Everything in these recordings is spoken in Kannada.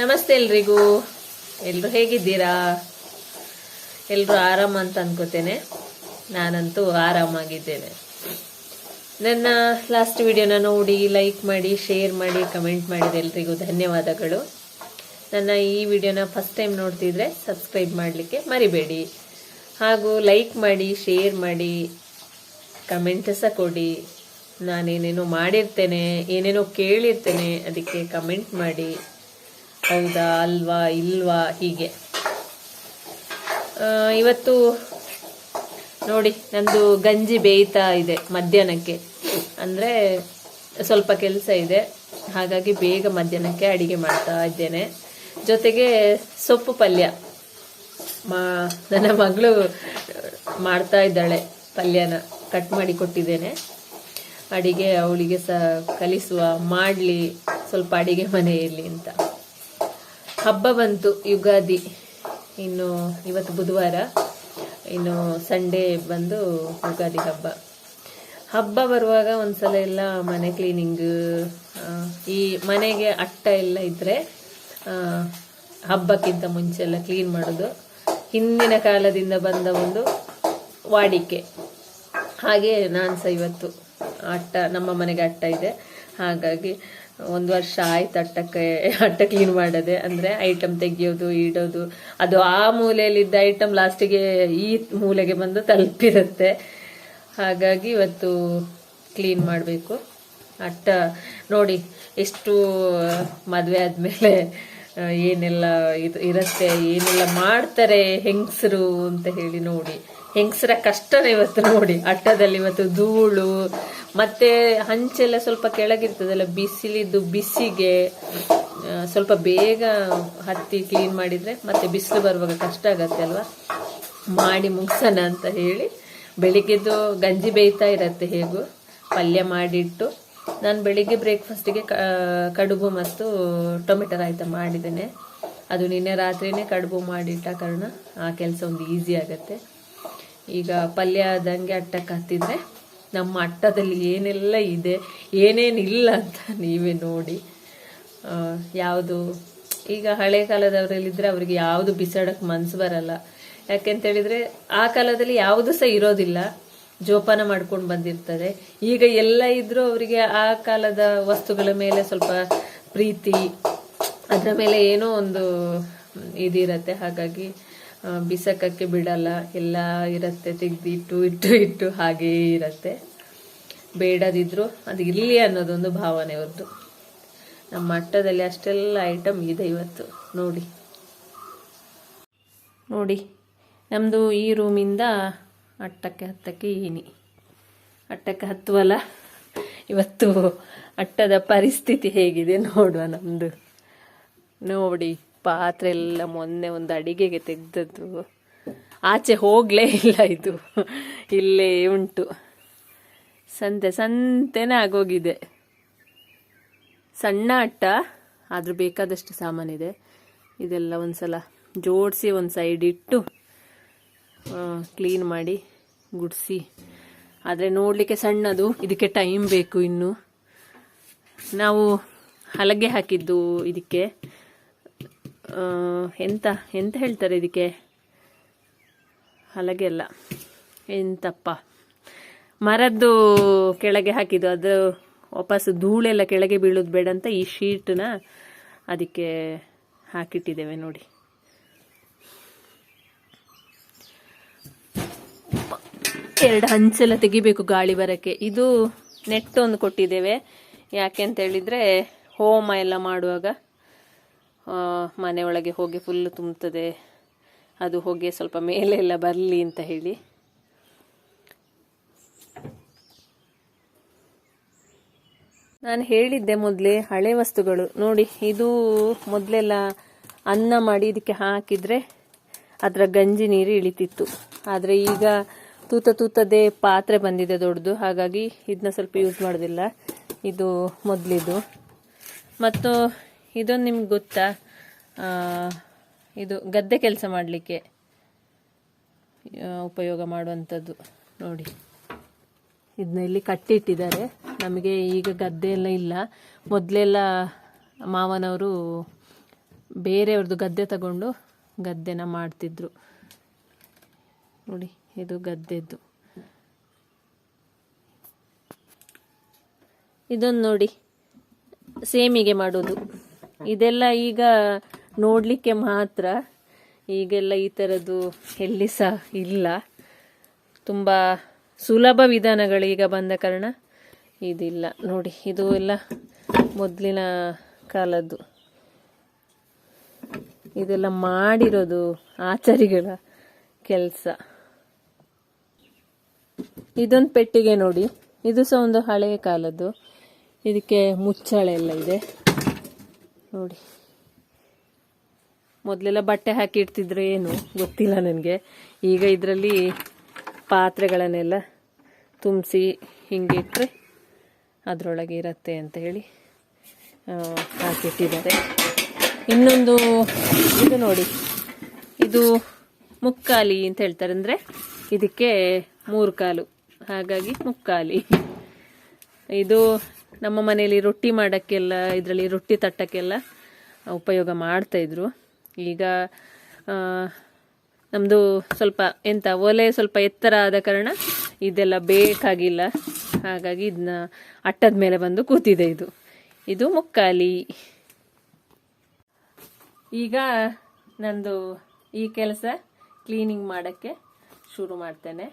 ನಮಸ್ತೆ ಎಲ್ರಿಗೂ. ಎಲ್ಲರೂ ಹೇಗಿದ್ದೀರಾ? ಎಲ್ಲರೂ ಆರಾಮ ಅಂತ ಅನ್ಕೋತೇನೆ. ನಾನಂತೂ ಆರಾಮಾಗಿದ್ದೇನೆ. ನನ್ನ ಲಾಸ್ಟ್ ವಿಡಿಯೋನ ನೋಡಿ ಲೈಕ್ ಮಾಡಿ ಶೇರ್ ಮಾಡಿ ಕಮೆಂಟ್ ಮಾಡಿದ ಎಲ್ರಿಗೂ ಧನ್ಯವಾದಗಳು. ನನ್ನ ಈ ವಿಡಿಯೋನ ಫಸ್ಟ್ ಟೈಮ್ ನೋಡ್ತಿದ್ರೆ ಸಬ್ಸ್ಕ್ರೈಬ್ ಮಾಡಲಿಕ್ಕೆ ಮರಿಬೇಡಿ. ಹಾಗೂ ಲೈಕ್ ಮಾಡಿ ಶೇರ್ ಮಾಡಿ ಕಮೆಂಟ್ ಸಹ ಕೊಡಿ. ನಾನೇನೇನೋ ಮಾಡಿರ್ತೇನೆ, ಏನೇನೋ ಕೇಳಿರ್ತೇನೆ, ಅದಕ್ಕೆ ಕಮೆಂಟ್ ಮಾಡಿ. ಹೌದಾ, ಅಲ್ವಾ, ಇಲ್ವಾ, ಹೀಗೆ. ಇವತ್ತು ನೋಡಿ, ನಂದು ಗಂಜಿ ಬೇಯ್ತಾ ಇದೆ ಮಧ್ಯಾಹ್ನಕ್ಕೆ. ಅಂದರೆ ಸ್ವಲ್ಪ ಕೆಲಸ ಇದೆ. ಹಾಗಾಗಿ ಬೇಗ ಮಧ್ಯಾಹ್ನಕ್ಕೆ ಅಡಿಗೆ ಮಾಡ್ತಾ ಇದ್ದೇನೆ. ಜೊತೆಗೆ ಸೊಪ್ಪು ಪಲ್ಯ. ಮಾ, ನನ್ನ ಮಗಳು ಮಾಡ್ತಾ ಇದ್ದಾಳೆ ಪಲ್ಯನ ಕಟ್ ಮಾಡಿ ಕೊಟ್ಟಿದ್ದೇನೆ. ಅಡಿಗೆ ಅವಳಿಗೆ ಸಹ ಕಲಿಸುವ, ಮಾಡಲಿ, ಸ್ವಲ್ಪ ಅಡಿಗೆ ಮನೆಯಲ್ಲಿ ಅಂತ. ಹಬ್ಬ ಬಂತು, ಯುಗಾದಿ. ಇನ್ನು ಇವತ್ತು ಬುಧವಾರ, ಇನ್ನು ಸಂಡೇ ಬಂದು ಯುಗಾದಿ ಹಬ್ಬ. ಹಬ್ಬ ಬರುವಾಗ ಒಂದ್ಸಲ ಎಲ್ಲ ಮನೆ ಕ್ಲೀನಿಂಗ್ ಈ ಮನೆಗೆ ಅಟ್ಟ ಎಲ್ಲ ಇದ್ರೆ ಹಬ್ಬಕ್ಕಿಂತ ಮುಂಚೆ ಎಲ್ಲ ಕ್ಲೀನ್ ಮಾಡೋದು. ಹಿಂದಿನ ಕಾಲದಿಂದ ಬಂದ ಒಂದು ವಾಡಿಕೆ. ಹಾಗೆ ನಾನು ಸಹ ಇವತ್ತು ಅಟ್ಟ, ನಮ್ಮ ಮನೆಗೆ ಅಟ್ಟ ಇದೆ. ಹಾಗಾಗಿ ಒಂದು ವರ್ಷ ಆಯ್ತು ಅಟ್ಟಕ್ಕೆ, ಅಟ್ಟ ಕ್ಲೀನ್ ಮಾಡದೆ. ಅಂದರೆ ಐಟಮ್ ತೆಗಿಯೋದು, ಇಡೋದು. ಅದು ಆ ಮೂಲೆಯಲ್ಲಿದ್ದ ಐಟಮ್ ಲಾಸ್ಟಿಗೆ ಈ ಮೂಲೆಗೆ ಬಂದು ತಲುಪಿರುತ್ತೆ. ಹಾಗಾಗಿ ಇವತ್ತು ಕ್ಲೀನ್ ಮಾಡಬೇಕು. ಅಟ್ಟ ನೋಡಿ, ಎಷ್ಟು ಮದುವೆ ಆದಮೇಲೆ ಏನೆಲ್ಲ ಇದು ಇರುತ್ತೆ, ಏನೆಲ್ಲ ಮಾಡ್ತಾರೆ ಹೆಂಗಸರು ಅಂತ ಹೇಳಿ ನೋಡಿ. ಹೆಂಗಸರ ಕಷ್ಟನೇ ಇವತ್ತು ನೋಡಿ. ಅಟ್ಟದಲ್ಲಿ ಇವತ್ತು ಧೂಳು, ಮತ್ತೆ ಹಂಚೆಲ್ಲ ಸ್ವಲ್ಪ ಕೆಳಗಿರ್ತದಲ್ಲ, ಬಿಸಿಲಿದ್ದು ಬಿಸಿಗೆ ಸ್ವಲ್ಪ ಬೇಗ ಹತ್ತಿ ಕ್ಲೀನ್ ಮಾಡಿದ್ರೆ ಮತ್ತೆ ಬಿಸಿಲು ಬರುವಾಗ ಕಷ್ಟ ಆಗತ್ತೆ ಅಲ್ವಾ? ಮಾಡಿ ಮುಗಿಸೋಣ ಅಂತ ಹೇಳಿ ಬೆಳಿಗ್ಗೆದ್ದು ಗಂಜಿ ಬೇಯ್ತಾ ಇರತ್ತೆ ಹೇಗೂ, ಪಲ್ಯ ಮಾಡಿಟ್ಟು. ನಾನು ಬೆಳಿಗ್ಗೆ ಬ್ರೇಕ್ಫಾಸ್ಟಿಗೆ ಕಡುಬು ಮತ್ತು ಟೊಮೆಟೊ ರಾಯ್ತ ಮಾಡಿದ್ದೇನೆ. ಅದು ನಿನ್ನೆ ರಾತ್ರಿನೇ ಕಡುಬು ಮಾಡಿಟ್ಟ ಕಾರಣ ಆ ಕೆಲಸ ಒಂದು ಈಸಿ ಆಗತ್ತೆ. ಈಗ ಪಲ್ಯ ಆದಂಗೆ ಅಟ್ಟಕ್ಕೆ ಹತ್ತಿದ್ರೆ ನಮ್ಮ ಅಟ್ಟದಲ್ಲಿ ಏನೆಲ್ಲ ಇದೆ ಏನೇನಿಲ್ಲ ಅಂತ ನೀವೇ ನೋಡಿ. ಯಾವುದು? ಈಗ ಹಳೆ ಕಾಲದವರಲ್ಲಿದ್ದರೆ ಅವರಿಗೆ ಯಾವುದು ಬಿಸಾಡಕ್ಕೆ ಮನ್ಸು ಬರಲ್ಲ. ಯಾಕೆಂತ ಹೇಳಿದ್ರೆ ಆ ಕಾಲದಲ್ಲಿ ಯಾವುದು ಸಹ ಇರೋದಿಲ್ಲ. ಜೋಪಾನ ಮಾಡ್ಕೊಂಡು ಬಂದಿರ್ತದೆ. ಈಗ ಎಲ್ಲ ಇದ್ದರೂ ಅವರಿಗೆ ಆ ಕಾಲದ ವಸ್ತುಗಳ ಮೇಲೆ ಸ್ವಲ್ಪ ಪ್ರೀತಿ, ಅದರ ಮೇಲೆ ಏನೋ ಒಂದು ಇದಿರತ್ತೆ. ಹಾಗಾಗಿ ಬಿಸಾಕಕ್ಕೆ ಬಿಡಲ್ಲ, ಎಲ್ಲ ಇರುತ್ತೆ ತೆಗೆದಿಟ್ಟು ಇಟ್ಟು ಇಟ್ಟು ಹಾಗೇ ಇರುತ್ತೆ. ಬೇಡದಿದ್ರು ಅದು ಇರಲಿ ಅನ್ನೋದೊಂದು ಭಾವನೆ ಅವ್ರದ್ದು ನಮ್ಮ ಮಟ್ಟದಲ್ಲಿ ಅಷ್ಟೆಲ್ಲ ಐಟಮ್ ಇದೆ ಇವತ್ತು. ನೋಡಿ. ನೋಡಿ. ನಮ್ಮದು ಈ ರೂಮಿಂದ ಅಟ್ಟಕ್ಕೆ ಹತ್ತಕ್ಕೆ ಏನಿ ಅಟ್ಟಕ್ಕೆ ಹತ್ತುವಲ್ಲ? ಇವತ್ತು ಅಟ್ಟದ ಪರಿಸ್ಥಿತಿ ಹೇಗಿದೆ ನೋಡುವ ನಮ್ಮದು ನೋಡಿ. ಪಾತ್ರೆ ಎಲ್ಲ ಮೊನ್ನೆ ಒಂದು ಅಡಿಗೆಗೆ ತೆಗೆದದ್ದು. ಆಚೆ ಹೋಗಲೇ ಇಲ್ಲ ಇದು. ಇಲ್ಲೇ ಉಂಟು. ಸಂತೆ, ಸಂತೆನೇ ಆಗೋಗಿದೆ. ಸಣ್ಣ ಅಟ್ಟ, ಆದರೂ ಬೇಕಾದಷ್ಟು ಸಾಮಾನಿದೆ. ಇದೆಲ್ಲ ಒಂದ್ಸಲ ಜೋಡಿಸಿ ಒಂದು ಸೈಡ್ ಇಟ್ಟು ಕ್ಲೀನ್ ಮಾಡಿ ಗುಡಿಸಿ. ಆದರೆ ನೋಡಲಿಕ್ಕೆ ಸಣ್ಣದು, ಇದಕ್ಕೆ ಟೈಮ್ ಬೇಕು ಇನ್ನು. ನಾವು ಹಲಗೆ ಹಾಕಿದ್ದು ಇದಕ್ಕೆ. ಎಂತ ಎಂತ ಹೇಳ್ತಾರೆ ಇದಕ್ಕೆ? ಹಲಗೆ ಅಲ್ಲ. ಎಂತಪ್ಪ? ಮರದ್ದು ಕೆಳಗೆ ಹಾಕಿದ್ದು, ಅದು ವಾಪಸ್ ಧೂಳೆಲ್ಲ ಕೆಳಗೆ ಬೀಳೋದು ಬೇಡ ಅಂತ ಈ ಶೀಟ್ನ ಅದಕ್ಕೆ ಹಾಕಿಟ್ಟಿದ್ದೇವೆ ನೋಡಿ. ಎರಡು ಹಂಚೆಲ್ಲ ತೆಗಿಬೇಕು ಗಾಳಿ ಬರೋಕ್ಕೆ. ಇದು ನೆಟ್ ಒಂದು ಕೊಟ್ಟಿದ್ದೇವೆ. ಯಾಕೆ ಅಂತ ಹೇಳಿದರೆ ಹೋಮ ಎಲ್ಲ ಮಾಡುವಾಗ ಮನೆ ಒಳಗೆ ಹೋಗಿ ಫುಲ್ ತುಂಬುತ್ತದೆ. ಅದು ಹೋಗಿ ಸ್ವಲ್ಪ ಮೇಲೆ ಎಲ್ಲ ಬರಲಿ ಅಂತ ಹೇಳಿ. ನಾನು ಹೇಳಿದ್ದೆ ಮೊದಲೇ ಹಳೆ ವಸ್ತುಗಳು. ನೋಡಿ, ಇದು ಮೊದಲೆಲ್ಲ ಅನ್ನ ಮಾಡಿ ಇದಕ್ಕೆ ಹಾಕಿದರೆ ಅದರ ಗಂಜಿ ನೀರು ಇಳಿತಿತ್ತು. ಆದರೆ ಈಗ ತೂತ ತೂತದೇ ಪಾತ್ರೆ ಬಂದಿದೆ ದೊಡ್ಡದು. ಹಾಗಾಗಿ ಇದನ್ನ ಸ್ವಲ್ಪ ಯೂಸ್ ಮಾಡೋದಿಲ್ಲ. ಇದು ಮೊದಲಿದು. ಮತ್ತು ಇದೊಂದು ನಿಮ್ಗೆ ಗೊತ್ತಾ? ಇದು ಗದ್ದೆ ಕೆಲಸ ಮಾಡಲಿಕ್ಕೆ ಉಪಯೋಗ ಮಾಡುವಂಥದ್ದು. ನೋಡಿ. ಇದನ್ನ ಇಲ್ಲಿ ಕಟ್ಟಿಟ್ಟಿದ್ದಾರೆ. ನಮಗೆ ಈಗ ಗದ್ದೆ ಎಲ್ಲ ಇಲ್ಲ. ಮೊದಲೆಲ್ಲ ಮಾವನವರು ಬೇರೆಯವ್ರದ್ದು ಗದ್ದೆ ತಗೊಂಡು ಗದ್ದೆನ ಮಾಡ್ತಿದ್ರು. ನೋಡಿ, ಇದು ಗದ್ದೆದ್ದು. ಇದೊಂದು ನೋಡಿ. ಸೇಮಿಗೆ ಮಾಡೋದು. ಇದೆಲ್ಲ ಈಗ ನೋಡಲಿಕ್ಕೆ ಮಾತ್ರ. ಈಗೆಲ್ಲ ಈ ಥರದ್ದು ಎಲ್ಲಿ ಸಹ ಇಲ್ಲ. ತುಂಬ ಸುಲಭ ವಿಧಾನಗಳು ಈಗ ಬಂದ ಕಾರಣ ಇದಿಲ್ಲ. ನೋಡಿ, ಇದು ಎಲ್ಲ ಮೊದಲಿನ ಕಾಲದ್ದು. ಇದೆಲ್ಲ ಮಾಡಿರೋದು ಆಚಾರಿಗಳ ಕೆಲಸ. ಇದೊಂದು ಪೆಟ್ಟಿಗೆ ನೋಡಿ. ಇದು ಸಹ ಒಂದು ಹಳೆಯ ಕಾಲದ್ದು. ಇದಕ್ಕೆ ಮುಚ್ಚಳೆ ಎಲ್ಲ ಇದೆ. ನೋಡಿ. ಮೊದಲೆಲ್ಲ ಬಟ್ಟೆ ಹಾಕಿ ಇಡ್ತಿದ್ರೆ ಏನು ಗೊತ್ತಿಲ್ಲ ನನಗೆ. ಈಗ ಇದರಲ್ಲಿ ಪಾತ್ರೆಗಳನ್ನೆಲ್ಲ ತುಂಬಿಸಿ ಹಿಂಗೆ ಇಟ್ಟರೆ ಅದರೊಳಗೆ ಇರತ್ತೆ ಅಂತ ಹೇಳಿ ಹಾಕಿಟ್ಟಿದ್ದಾರೆ ಇನ್ನೊಂದು ಇದು ನೋಡಿ. ಇದು ಮುಕ್ಕಾಲಿ ಅಂತ ಹೇಳ್ತಾರೆ. ಅಂದರೆ ಇದಕ್ಕೆ ಮೂರು ಕಾಲು. ಹಾಗಾಗಿ ಮುಕ್ಕಾಲಿ. ಇದು ನಮ್ಮ ಮನೆಯಲ್ಲಿ ರೊಟ್ಟಿ ಮಾಡೋಕ್ಕೆಲ್ಲ, ಇದರಲ್ಲಿ ರೊಟ್ಟಿ ತಟ್ಟಕ್ಕೆಲ್ಲ ಉಪಯೋಗ ಮಾಡ್ತಾಯಿದ್ರು ಈಗ ನಮ್ಮದು ಸ್ವಲ್ಪ ಎಂತ, ಒಲೆ ಸ್ವಲ್ಪ ಎತ್ತರ ಆದ ಕಾರಣ ಇದೆಲ್ಲ ಬೇಕಾಗಿಲ್ಲ. ಹಾಗಾಗಿ ಇದನ್ನ ಅಟ್ಟದ ಮೇಲೆ ಬಂದು ಕೂತಿದೆ ಇದು. ಇದು ಮುಕ್ಕಾಲಿ. ಈಗ ನಂದು ಈ ಕೆಲಸ ಕ್ಲೀನಿಂಗ್ ಮಾಡೋಕ್ಕೆ ಶುರು ಮಾಡ್ತೇನೆ.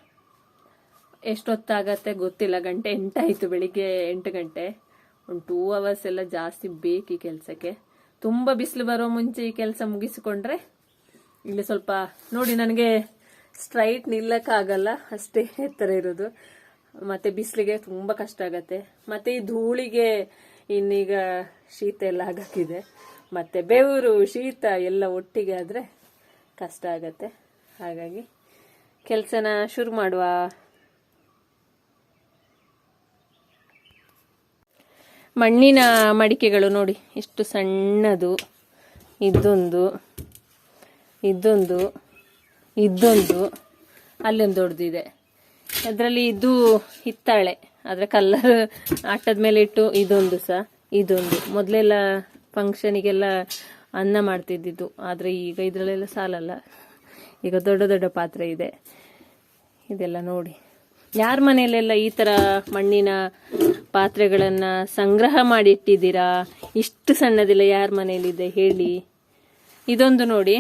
ಎಷ್ಟೊತ್ತಾಗತ್ತೆ ಗೊತ್ತಿಲ್ಲ. ಗಂಟೆ ಎಂಟಾಯಿತು, ಬೆಳಿಗ್ಗೆ ಎಂಟು ಗಂಟೆ. ಒಂದು ಟೂ ಅವರ್ಸ್ ಎಲ್ಲ ಜಾಸ್ತಿ ಬೇಕು ಈ ಕೆಲಸಕ್ಕೆ. ತುಂಬ ಬಿಸಿಲು ಬರೋ ಮುಂಚೆ ಈ ಕೆಲಸ ಮುಗಿಸಿಕೊಂಡ್ರೆ ಇಲ್ಲಿ ಸ್ವಲ್ಪ ನೋಡಿ, ನನಗೆ ಸ್ಟ್ರೈಟ್ ನಿಲ್ಲಕ್ಕಾಗಲ್ಲ. ಅಷ್ಟೇ ಎತ್ತರ ಇರೋದು. ಮತ್ತೆ ಬಿಸಿಲಿಗೆ ತುಂಬ ಕಷ್ಟ ಆಗತ್ತೆ. ಮತ್ತೆ ಈ ಧೂಳಿಗೆ ಇನ್ನೀಗ ಶೀತ ಎಲ್ಲ ಆಗಕ್ಕಿದೆ. ಮತ್ತೆ ಬೆವರು, ಶೀತ ಎಲ್ಲ ಒಟ್ಟಿಗೆ ಆದರೆ ಕಷ್ಟ ಆಗತ್ತೆ. ಹಾಗಾಗಿ ಕೆಲಸನ ಶುರು ಮಾಡುವ ಮಣ್ಣಿನ ಮಡಿಕೆಗಳು ನೋಡಿ, ಎಷ್ಟು ಸಣ್ಣದು. ಇದೊಂದು ಇದೊಂದು ಇದೊಂದು. ಅಲ್ಲೊಂದು ದೊಡ್ಡದಿದೆ ಅದರಲ್ಲಿ ಇದು ಹಿತ್ತಾಳೆ. ಆದರೆ ಕಲ್ಲರ್ ಆಟದ ಮೇಲೆ ಇಟ್ಟು ಇದೊಂದು ಸಹ, ಇದೊಂದು. ಮೊದಲೆಲ್ಲ ಫಂಕ್ಷನಿಗೆಲ್ಲ ಅನ್ನ ಮಾಡ್ತಿದ್ದಿದ್ದು. ಆದರೆ ಈಗ ಇದರಲ್ಲೆಲ್ಲ ಸಾಲಲ್ಲ. ಈಗ ದೊಡ್ಡ ದೊಡ್ಡ ಪಾತ್ರೆ ಇದೆ. ಇದೆಲ್ಲ ನೋಡಿ. ಯಾರ ಮನೆಯಲ್ಲೆಲ್ಲ ಈ ಥರ ಮಣ್ಣಿನ ಪಾತ್ರೆಗಳನ್ನು ಸಂಗ್ರಹ ಮಾಡಿಟ್ಟಿದ್ದೀರಾ? ಇಷ್ಟು ಸಣ್ಣದಿಲ್ಲ, ಯಾರ ಮನೆಯಲ್ಲಿದೆ ಹೇಳಿ. ಇದೊಂದು ನೋಡಿ.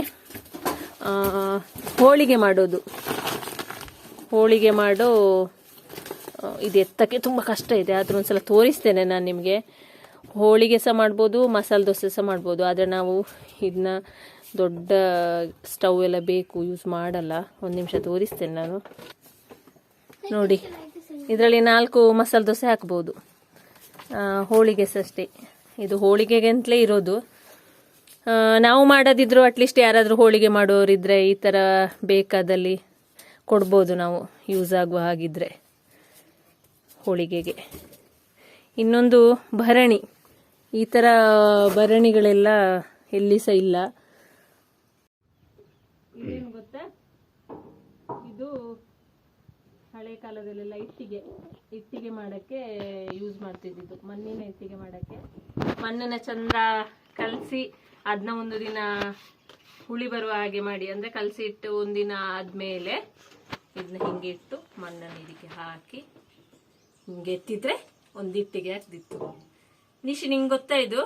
ಹೋಳಿಗೆ ಮಾಡೋದು. ಹೋಳಿಗೆ ಮಾಡೋ ಇದು ಎತ್ತಕ್ಕೆ ತುಂಬ ಕಷ್ಟ ಇದೆ. ಆದರೂ ಒಂದ್ಸಲ ತೋರಿಸ್ತೇನೆ ನಾನು ನಿಮಗೆ. ಹೋಳಿಗೆ ಸಹ ಮಾಡ್ಬೋದು, ಮಸಾಲೆ ದೋಸೆ ಸಹ ಮಾಡ್ಬೋದು. ಆದರೆ ನಾವು ಇದನ್ನ ದೊಡ್ಡ ಸ್ಟವ್ ಎಲ್ಲ ಬೇಕು ಯೂಸ್ ಮಾಡಲ್ಲ. ಒಂದು ನಿಮಿಷ ತೋರಿಸ್ತೇನೆ ನಾನು. ನೋಡಿ, ಇದರಲ್ಲಿ ನಾಲ್ಕು ಮಸಾಲೆ ದೋಸೆ ಹಾಕ್ಬೋದು. ಹೋಳಿಗೆ ಅಷ್ಟೇ ಇದು ಹೋಳಿಗೆಗಂತಲೇ ಇರೋದು. ನಾವು ಮಾಡೋದಿದ್ರು ಅಟ್ಲೀಸ್ಟ್ ಯಾರಾದರೂ ಹೋಳಿಗೆ ಮಾಡೋರಿದ್ರೆ ಈ ಥರ ಬೇಕಾದಲ್ಲಿ ಕೊಡ್ಬೋದು ನಾವು ಯೂಸ್ ಆಗುವ ಹಾಗಿದ್ರೆ ಹೋಳಿಗೆಗೆ. ಇನ್ನೊಂದು ಭರಣಿ. ಈ ಥರ ಭರಣಿಗಳೆಲ್ಲ ಎಲ್ಲಿ ಸಹ ಇಲ್ಲ ಇದೇನು ಗೊತ್ತಾ ಇದು ಹಳೆ ಕಾಲದಲ್ಲೆಲ್ಲ ಇಟ್ಟಿಗೆ ಇಟ್ಟಿಗೆ ಮಾಡೋಕ್ಕೆ ಯೂಸ್ ಮಾಡ್ತಿದ್ದಿದ್ದು, ಮಣ್ಣಿನ ಇಟ್ಟಿಗೆ ಮಾಡೋಕ್ಕೆ. ಮಣ್ಣನ್ನು ಚಂದ ಕಲಸಿ ಅದನ್ನ ಒಂದು ದಿನ ಹುಳಿ ಬರುವ ಹಾಗೆ ಮಾಡಿ, ಅಂದರೆ ಕಲಸಿ ಇಟ್ಟು ಒಂದಿನ ಆದಮೇಲೆ ಇದನ್ನ ಹಿಂಗೆ ಇಟ್ಟು ಮಣ್ಣನ್ನು ಇದಕ್ಕೆ ಹಾಕಿ ಹಿಂಗೆ ಎತ್ತಿದ್ರೆ ಒಂದು ಇಟ್ಟಿಗೆ ಆಗ್ತಿತ್ತು. ನಿಶಿ, ನಿಂಗೆ ಗೊತ್ತಾ ಇದು?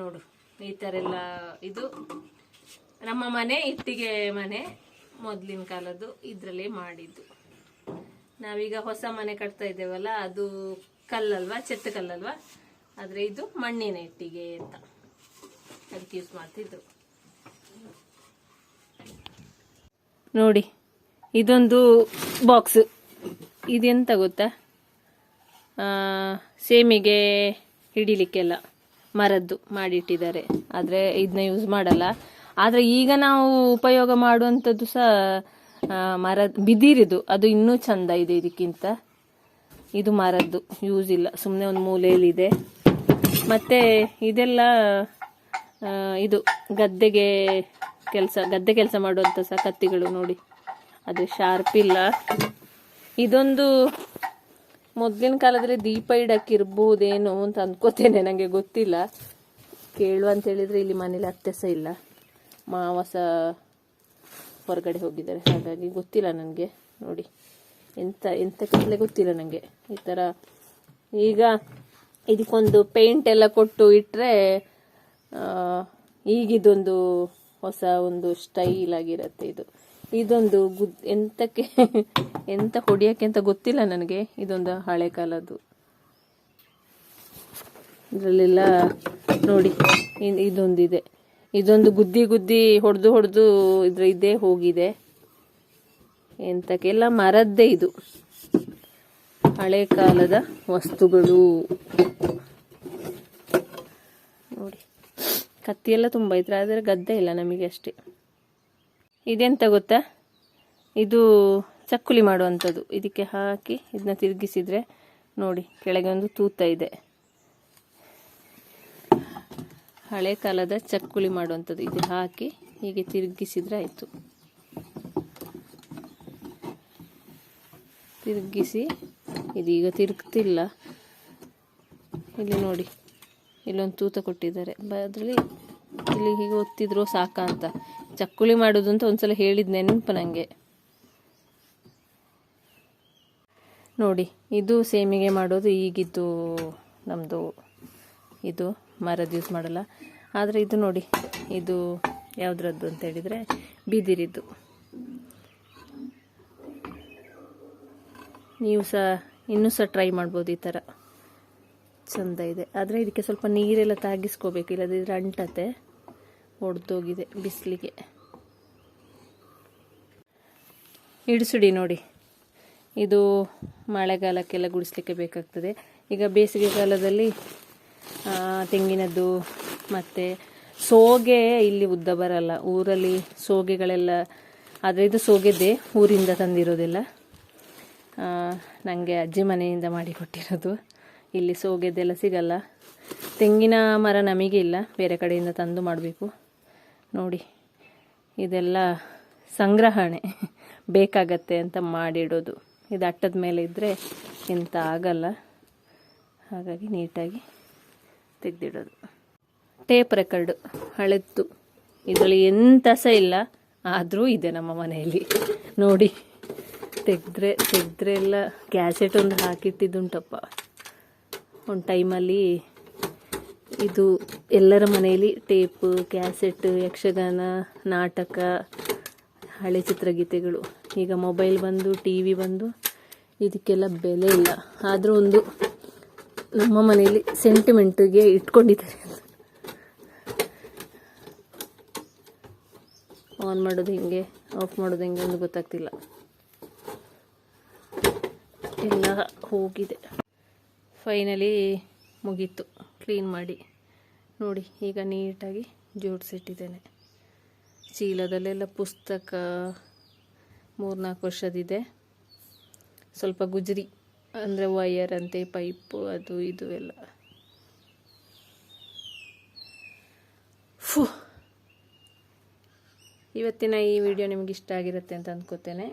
ನೋಡು, ಈ ಥರ ಎಲ್ಲ ಇದು. ನಮ್ಮ ಮನೆ ಇಟ್ಟಿಗೆ ಮನೆ ಮೊದಲಿನ ಕಾಲದ್ದು ಇದರಲ್ಲೇ ಮಾಡಿದ್ದು. ನಾವೀಗ ಹೊಸ ಮನೆ ಕಟ್ತಾ ಇದ್ದೇವಲ್ಲ, ಅದು ಕಲ್ಲಲ್ವಾ, ಚೆತ್ತ ಕಲ್ಲಲ್ವಾ? ಆದರೆ ಇದು ಮಣ್ಣಿನ ಇಟ್ಟಿಗೆ ಅಂತ. ಅದಕ್ಕೆ ಯೂಸ್ ಮಾಡ್ತಿದ್ರು. ನೋಡಿ, ಇದೊಂದು ಬಾಕ್ಸ್ ಇದೆಂತ ಗೊತ್ತಾ? ಸೇಮಿಗೆ ಹಿಡಿಲಿಕ್ಕೆಲ್ಲ ಮರದ್ದು ಮಾಡಿಟ್ಟಿದ್ದಾರೆ. ಆದರೆ ಇದನ್ನ ಯೂಸ್ ಮಾಡಲ್ಲ. ಆದರೆ ಈಗ ನಾವು ಉಪಯೋಗ ಮಾಡುವಂಥದ್ದು ಸಹ ಆ, ಮರದ ಬಿದಿರಿದು ಅದು ಇನ್ನೂ ಚಂದ ಇದೆ ಇದಕ್ಕಿಂತ. ಇದು ಮರದ್ದು ಯೂಸ್ ಇಲ್ಲ ಸುಮ್ಮನೆ ಒಂದು ಮೂಲೆಯಲ್ಲಿದೆ. ಮತ್ತು ಇದೆಲ್ಲ ಇದು ಗದ್ದೆಗೆ ಕೆಲಸ ಗದ್ದೆ ಕೆಲಸ ಮಾಡುವಂಥ ಸಹ ಕತ್ತಿಗಳು ನೋಡಿ. ಅದು ಶಾರ್ಪ್ ಇಲ್ಲ. ಇದೊಂದು ಮೊದಲಿನ ಕಾಲದಲ್ಲಿ ದೀಪ ಇಡಕ್ಕೆ ಇರ್ಬೋದೇನೋ ಅಂತ ಅಂದ್ಕೋತೇನೆ ನನಗೆ ಗೊತ್ತಿಲ್ಲ. ಕೇಳು ಅಂತ ಹೇಳಿದರೆ ಇಲ್ಲಿ ಮನೇಲಿ ಅತ್ತೆ ಇಲ್ಲ. ಮಾವ ಸಹ ಹೊರಗಡೆ ಹೋಗಿದ್ದಾರೆ. ಹಾಗಾಗಿ ಗೊತ್ತಿಲ್ಲ ನನಗೆ. ನೋಡಿ ಎಂಥ ಎಂಥ ಕತ್ಲೆ ಗೊತ್ತಿಲ್ಲ ನನಗೆ ಈ ಥರ ಈಗ ಇದಕ್ಕೊಂದು ಪೇಂಟ್ ಎಲ್ಲ ಕೊಟ್ಟು ಇಟ್ಟರೆ ಈಗಿದೊಂದು ಹೊಸ ಒಂದು ಸ್ಟೈಲ್ ಆಗಿರುತ್ತೆ ಇದು. ಇದೊಂದು ಗುದ್, ಎಂತಕ್ಕೆ, ಎಂತ ಹೊಡಿಯೋಕ್ಕೆ ಅಂತ ಗೊತ್ತಿಲ್ಲ ನನಗೆ. ಇದೊಂದು ಹಳೆ ಕಾಲದ್ದು. ಇದರಲ್ಲೆಲ್ಲ ನೋಡಿ ಇದೊಂದಿದೆ. ಇದೊಂದು ಗುದ್ದಿ ಗುದ್ದಿ ಹೊಡೆದು ಹೊಡೆದು ಇದ್ರ ಇದೇ ಹೋಗಿದೆ. ಎಂತಕ್ಕೆಲ್ಲ ಮರದ್ದೇ ಇದು. ಹಳೆ ಕಾಲದ ವಸ್ತುಗಳು. ನೋಡಿ. ಕತ್ತಿಯೆಲ್ಲ ತುಂಬ ಇದ್ರೆ ಆದರೆ ಗದ್ದೆ ಇಲ್ಲ ನಮಗೆ ಅಷ್ಟೇ. ಇದೆಂತ ಗೊತ್ತಾ? ಇದು ಚಕ್ಕುಲಿ ಮಾಡುವಂಥದ್ದು. ಇದಕ್ಕೆ ಹಾಕಿ, ಇದನ್ನ ತಿರುಗಿಸಿದ್ರೆ ನೋಡಿ, ಕೆಳಗೆ ಒಂದು ತೂತ ಇದೆ. ಹಳೆ ಕಾಲದ ಚಕ್ಕುಲಿ ಮಾಡುವಂಥದ್ದು ಇದು ಹಾಕಿ ಹೀಗೆ ತಿರುಗಿಸಿದ್ರೆ ಆಯಿತು. ತಿರುಗಿಸಿ ಇದೀಗ ತಿರುಗ್ತಿಲ್ಲ. ಇಲ್ಲಿ ನೋಡಿ, ಇಲ್ಲೊಂದು ತೂತ ಕೊಟ್ಟಿದ್ದಾರೆ. ಅದರಲ್ಲಿ ಇಲ್ಲಿ ಹೀಗೆ ಒತ್ತಿದ್ರು ಸಾಕ ಅಂತ. ಚಕ್ಕುಲಿ ಮಾಡೋದು ಅಂತ ಒಂದ್ಸಲ ಹೇಳಿದ ನೆನಪು ನನಗೆ ನೋಡಿ, ಇದು ಸೇಮಿಗೆ ಮಾಡೋದು ಈಗಿದ್ದು ನಮ್ಮದು ಇದು. ಮರದ ಯೂಸ್ ಮಾಡಲ್ಲ. ಆದರೆ ಇದು ನೋಡಿ, ಇದು ಯಾವುದ್ರದ್ದು ಅಂತ ಹೇಳಿದರೆ ಬಿದಿರಿದ್ದು. ನೀವು ಸಹ ಇನ್ನೂ ಸಹ ಟ್ರೈ ಮಾಡ್ಬೋದು ಈ ಥರ ಚಂದ ಇದೆ. ಆದರೆ ಇದಕ್ಕೆ ಸ್ವಲ್ಪ ನೀರೆಲ್ಲ ತಾಗಿಸ್ಕೋಬೇಕು ಇಲ್ಲದಿದ್ರೆ ಅಂಟತೆ ಒಡೆದೋಗಿದೆ ಬಿಸಿಲಿಗೆ. ಇಡಿಸುಡಿ ನೋಡಿ. ಇದು ಮಳೆಗಾಲಕ್ಕೆಲ್ಲ ಗುಡಿಸ್ಲಿಕ್ಕೆ ಬೇಕಾಗ್ತದೆ. ಈಗ ಬೇಸಿಗೆ ಕಾಲದಲ್ಲಿ ತೆಂಗಿನದ್ದು, ಮತ್ತು ಸೋಗೆ ಇಲ್ಲಿ ಉದ್ದ ಬರಲ್ಲ. ಊರಲ್ಲಿ ಸೋಗೆಗಳೆಲ್ಲ, ಆದರೆ ಇದು ಸೋಗೆದ್ದೇ ಊರಿಂದ ತಂದಿರೋದಿಲ್ಲ. ನನಗೆ ಅಜ್ಜಿ ಮನೆಯಿಂದ ಮಾಡಿಕೊಟ್ಟಿರೋದು ಇಲ್ಲಿ ಸೋಗೆದ್ದೆಲ್ಲ ಸಿಗಲ್ಲ. ತೆಂಗಿನ ಮರ ನಮಗೆ ಇಲ್ಲ. ಬೇರೆ ಕಡೆಯಿಂದ ತಂದು ಮಾಡಬೇಕು. ನೋಡಿ, ಇದೆಲ್ಲ ಸಂಗ್ರಹಣೆ. ಬೇಕಾಗತ್ತೆ ಅಂತ ಮಾಡಿಡೋದು. ಇದು ಅಟ್ಟದ ಮೇಲೆ ಇದ್ದರೆ ಇಂಥ ಆಗಲ್ಲ. ಹಾಗಾಗಿ ನೀಟಾಗಿ ತೆಗೆದಿಡೋದು. ಟೇಪ್ ರೆಕಾರ್ಡು ಹಳೆದ್ದು ಇದರಲ್ಲಿ ಎಂತ ಸಹ ಇಲ್ಲ. ಆದರೂ ಇದೆ ನಮ್ಮ ಮನೆಯಲ್ಲಿ. ನೋಡಿ, ತೆಗೆದ್ರೆ ತೆಗೆದ್ರೆ ಎಲ್ಲ ಕ್ಯಾಸೆಟ್ ಒಂದು ಹಾಕಿಟ್ಟಿದ್ದುಂಟಪ್ಪ. ಒಂದು ಟೈಮಲ್ಲಿ ಇದು ಎಲ್ಲರ ಮನೆಯಲ್ಲಿ ಟೇಪ್, ಕ್ಯಾಸೆಟ್, ಯಕ್ಷಗಾನ, ನಾಟಕ, ಹಳೆ ಚಿತ್ರಗೀತೆಗಳು. ಈಗ ಮೊಬೈಲ್ ಬಂದು ಟಿ ವಿ ಬಂದು, ಇದಕ್ಕೆಲ್ಲ ಬೆಲೆ ಇಲ್ಲ. ಆದರೂ ಒಂದು ನಮ್ಮ ಮನೆಯಲ್ಲಿ ಸೆಂಟಿಮೆಂಟಿಗೆ ಇಟ್ಕೊಂಡಿದ್ದಾರೆ ಆನ್ ಮಾಡೋದು ಹೆಂಗೆ, ಆಫ್ ಮಾಡೋದು ಹೆಂಗೆ ಅಂತ ಗೊತ್ತಾಗ್ತಿಲ್ಲ. ಎಲ್ಲ ಹೋಗಿದೆ. ಫೈನಲಿ ಮುಗೀತು, ಕ್ಲೀನ್ ಮಾಡಿ. ನೋಡಿ, ಈಗ ನೀಟಾಗಿ ಜೋಡಿಸಿಟ್ಟಿದ್ದೇನೆ. ಚೀಲದಲ್ಲೆಲ್ಲ ಪುಸ್ತಕ ಮೂರ್ನಾಲ್ಕು ವರ್ಷದಿದೆ. ಸ್ವಲ್ಪ ಗುಜರಿ. ಅಂದರೆ ವಯರ್ ಅಂತೆ ಪೈಪು ಅದು ಇದು ಎಲ್ಲ. ಫು. ಇವತ್ತಿನ ಈ ವಿಡಿಯೋ ನಿಮ್ಗೆ ಇಷ್ಟ ಆಗಿರುತ್ತೆ ಅಂತ ಅಂದ್ಕೋತೇನೆ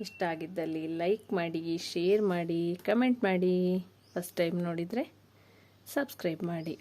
ಇಷ್ಟ ಆಗಿದ್ದಲ್ಲಿ ಲೈಕ್ ಮಾಡಿ ಶೇರ್ ಮಾಡಿ ಕಮೆಂಟ್ ಮಾಡಿ. ಫಸ್ಟ್ ಟೈಮ್ ನೋಡಿದರೆ ಸಬ್ಸ್ಕ್ರೈಬ್ ಮಾಡಿ.